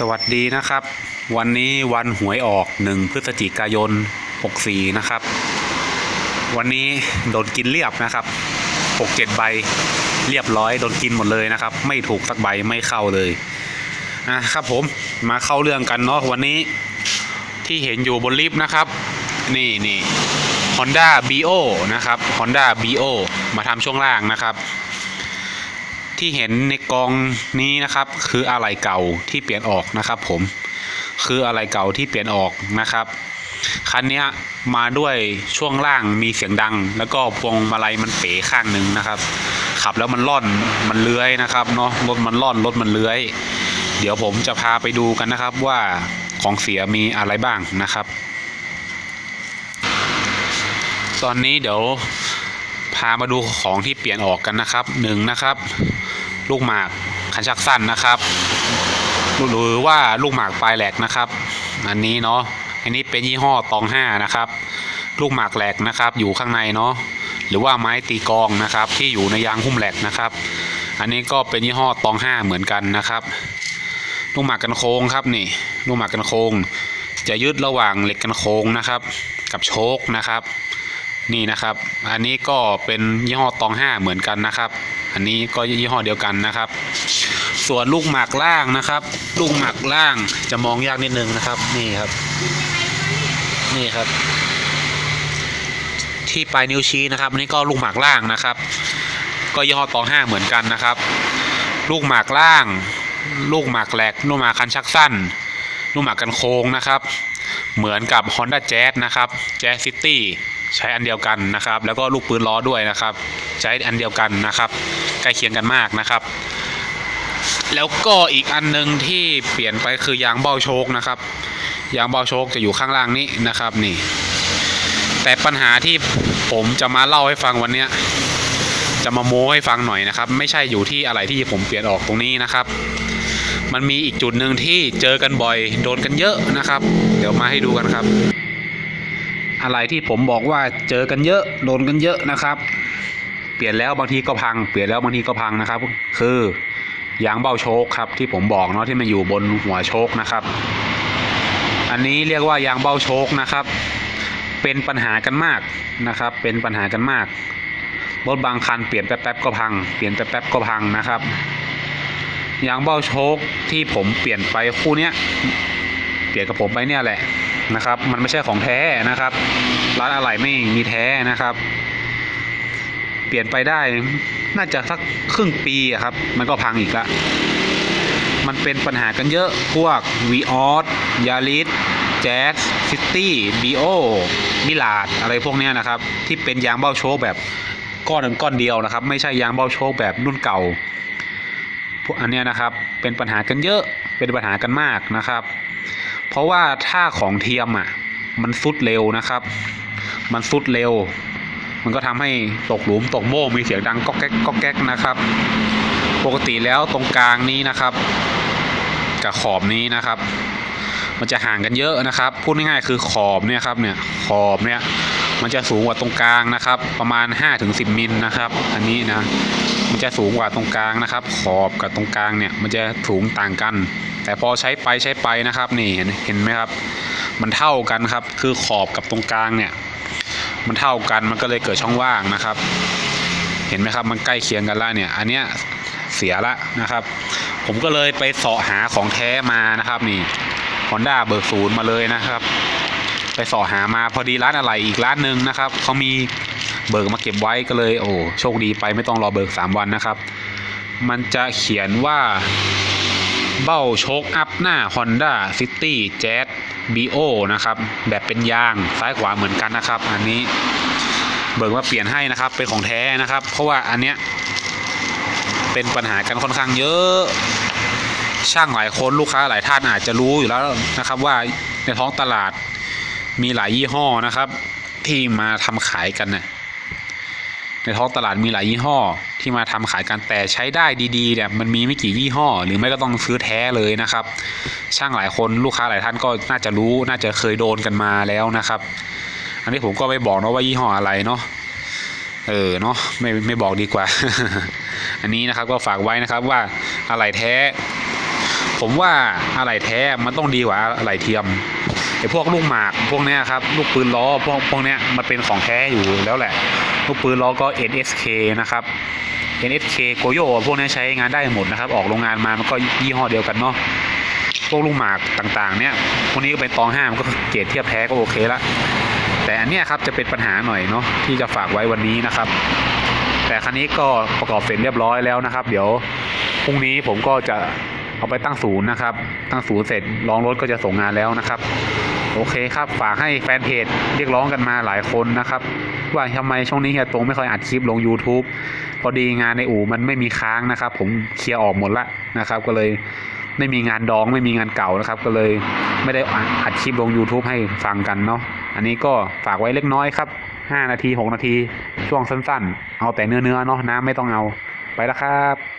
สวัสดีนะครับ วันนี้วันหวยออก1พฤศจิกายน 64 นะครับ วันนี้โดนกินเรียบนะครับ 6-7 ใบเรียบร้อยโดนกินหมดเลยนะครับ ไม่ถูกสักใบไม่เข้าเลยอะครับผมมาเข้าเรื่องกันเนาะวันนี้ที่เห็นอยู่บนลิฟต์นะครับ นี่นี่ Honda Bio นะครับ Honda Bio มาทำช่วงล่างนะครับ ที่เห็นในกองนี้นะครับ คืออะไรเก่าที่เปลี่ยนออกนะครับ ผมคืออะไรเก่าที่เปลี่ยนออกนะครับคันนี้มาด้วยช่วงล่างมีเสียงดัง แล้วก็พวงมาลัยมันเป๋ข้างหนึ่งนะครับ ขับแล้วมันล่อนมันเลื้อยนะครับเนาะรถมันล่อนรถมันเลื้อย เดี๋ยวผมจะพาไปดูกันนะครับว่าของเสียมีอะไรบ้างนะครับ ตอนนี้เดี๋ยวพามาดูของที่เปลี่ยนออกกันนะครับหนึ่งนะครับ ลูกหมากคันชักสั้นนะครับหรือว่าลูกหมากปลายแหลกนะครับอันนี้เนาะอันนี้เป็นยี่ห้อตองห้านะครับลูกหมากแหลกนะครับ อยู่ข้างในเนาะหรือว่าไม้ตีกองนะครับ ที่อยู่ในยางหุ้มแหลกนะครับ อันนี้ก็เป็นยี่ห้อตองห้าเหมือนกันนะครับ ลูกหมากกันโค้งครับนี่ลูกหมากกันโค้ง จะยึดระหว่างเหล็กกันโค้งนะครับ กับโชคนะครับ นี่นะครับ อันนี้ก็เป็นยี่ห้อตองห้าเหมือนกันนะครับ อันนี้ก็ยี่ห้อเดียวกันนะครับ ส่วนลูกหมากล่างนะครับ ลูกหมากล่างจะมองยากนิดนึงนะครับ นี่ครับ นี่ครับ ที่ปลายนิ้วชี้นะครับอันนี้ก็ลูกหมากล่างนะครับ ก็ยี่ห้อตองห้าเหมือนกันนะครับ ลูกหมากล่าง ลูกหมากแหลกลูกหมากคันชักสั้น ลูกหมากกันโค้งนะครับ เหมือนกับ Honda Jazz นะครับ Jazz City ใช้อันเดียวกันนะครับ แล้วก็ลูกปืนล้อด้วยนะครับ ใช้อันเดียวกันนะครับ กล้เคียงกันมากนะครับ แล้วก็อีกอันหนึ่งที่เปลี่ยนไปคือยางเบ้าโชคนะครับ ยางเบ้าโชคจะอยู่ข้างล่างนี้นะครับนี่ แต่ปัญหาที่ผมจะมาเล่าให้ฟังวันนี้จะมาโม้ให้ฟังหน่อยนะครับ ไม่ใช่อยู่ที่อะไรที่ผมเปลี่ยนออกตรงนี้นะครับ มันมีอีกจุดหนึ่งที่เจอกันบ่อยโดนกันเยอะนะครับ เดี๋ยวมาให้ดูกันครับ อะไรที่ผมบอกว่าเจอกันเยอะโดนกันเยอะนะครับ เปลี่ยนแล้วบางทีก็พัง เปลี่ยนแล้วบางทีก็พังนะครับ คือยางเบ้าโชคครับที่ผมบอกเนาะที่มันอยู่บนหัวโชคนะครับ อันนี้เรียกว่ายางเบ้าโชคนะครับ เป็นปัญหากันมากนะครับ เป็นปัญหากันมากรถบางคันเปลี่ยนแป๊บๆก็พัง เปลี่ยนแป๊บๆก็พังนะครับ ยางเบ้าโชคที่ผมเปลี่ยนไปคู่เนี้ยเปลี่ยนกับผมไปเนี่ยแหละนะครับ มันไม่ใช่ของแท้นะครับ ร้านอะไหล่ไม่มีแท้นะครับ เปลี่ยนไปได้น่าจะสักครึ่งปีอะครับ มันก็พังอีกละ มันเป็นปัญหากันเยอะพวก v ีออสยาริสแจ๊สซิตี้บีโอมิลาดอะไรพวกนี้นะครับ ที่เป็นยางเบ้าโชคแบบก้อนก้อนเดียวนะครับ ไม่ใช่ยางเบ้าโชคแบบรุ่นเก่าพวกอันเนี้ยนะครับเป็นปัญหากันเยอะเป็นปัญหากันมากนะครับ เพราะว่าถ้าของเทียมอะมันซุดเร็วนะครับ มันซุดเร็ว มันก็ทำให้ตกหลุมตกโม่มีเสียงดังก๊อกแก๊กก๊อกแก๊กนะครับ ปกติแล้วตรงกลางนี้นะครับ กับขอบนี้นะครับ มันจะห่างกันเยอะนะครับ พูดง่ายๆคือขอบเนี่ยครับเนี่ยขอบเนี่ยมันจะสูงกว่าตรงกลางนะครับ ประมาณ 5-10มิลนะครับ อันนี้นะมันจะสูงกว่าตรงกลางนะครับ ขอบกับตรงกลางเนี่ยมันจะสูงต่างกัน แต่พอใช้ไปใช้ไปนะครับ นี่เห็นเห็นไหมครับ มันเท่ากันครับ คือขอบกับตรงกลางเนี่ย มันเท่ากันมันก็เลยเกิดช่องว่างนะครับ เห็นไหมครับมันใกล้เคียงกันแล้วเนี่ย อันเนี้ยเสียละนะครับ ผมก็เลยไปเสาะหาของแท้มานะครับนี่ Honda เบิกศูนย์มาเลยนะครับ ไปเสาะหามาพอดีร้านอะไรอีกร้านหนึ่งนะครับเขามีเบิกมาเก็บไว้ก็เลยโอ้โชคดีไปไม่ต้องรอเบิก 3 วันนะครับ มันจะเขียนว่าเบ้าโชคอัพ หน้า Honda City Jazz BO นะครับ แบบเป็นยางซ้ายขวาเหมือนกันนะครับ อันนี้เบิกมาเปลี่ยนให้นะครับ เป็นของแท้นะครับ เพราะว่าอันเนี้ยเป็นปัญหากันค่อนข้างเยอะ ช่างหลายคนลูกค้าหลายท่านอาจจะรู้อยู่แล้วนะครับว่าในท้องตลาดมีหลายยี่ห้อนะครับ ที่มาทำขายกันนะในท้องตลาดมีหลายยี่ห้อ ที่มาทำขายกันแต่ใช้ได้ดีๆเนี่ยมันมีไม่กี่ยี่ห้อ หรือไม่ก็ต้องซื้อแท้เลยนะครับ ช่างหลายคนลูกค้าหลายท่านก็น่าจะรู้น่าจะเคยโดนกันมาแล้วนะครับ อันนี้ผมก็ไม่บอกนะว่ายี่ห้ออะไรเนาะเออเนาะไม่ไม่บอกดีกว่า อันนี้นะครับก็ฝากไว้นะครับว่าอะไรแท้ ผมว่าอะไรแท้มันต้องดีกว่าอะไรเทียมไอ้พวกลูกหมากพวกเนี้ยครับลูกปืนล้อพวกพวกเนี้ยมันเป็นของแท้อยู่แล้วแหละ ลูกปืนล้อก็ NSK นะครับ NSK โกโยพวกนี้ใช้งานได้หมดนะครับ ออกโรงงานมามันก็ยี่ห้อเดียวกันเนาะพวกลูกหมากต่างๆ เนี่ยพวกนี้ก็เป็นตองห้ามก็เกรดเทียบแท้ก็โอเคละแต่อันเนี้ยครับจะเป็นปัญหาหน่อยเนาะที่จะฝากไว้วันนี้นะครับ แต่คันนี้ก็ประกอบเสร็จเรียบร้อยแล้วนะครับ เดี๋ยวพรุ่งนี้ผมก็จะเอาไปตั้งศูนย์นะครับ ตั้งศูนย์เสร็จลองรถก็จะส่งงานแล้วนะครับ โอเคครับฝากให้แฟนเพจเรียกร้องกันมาหลายคนนะครับ ว่าทำไมช่วงนี้เฮียตรงไม่ค่อยอัดคลิปลง YouTube พอดีงานในอู่มันไม่มีค้างนะครับ ผมเคลียร์ออกหมดละนะครับ ก็เลยไม่มีงานดองไม่มีงานเก่านะครับ ก็เลยไม่ได้อัดคลิปลง YouTube ให้ฟังกันเนาะอันนี้ก็ฝากไว้เล็กน้อยครับ 5 นาที 6 นาที ช่วงสั้นๆ เอาแต่เนื้อๆเนาะน้ำไม่ต้องเอาไปแล้วครับ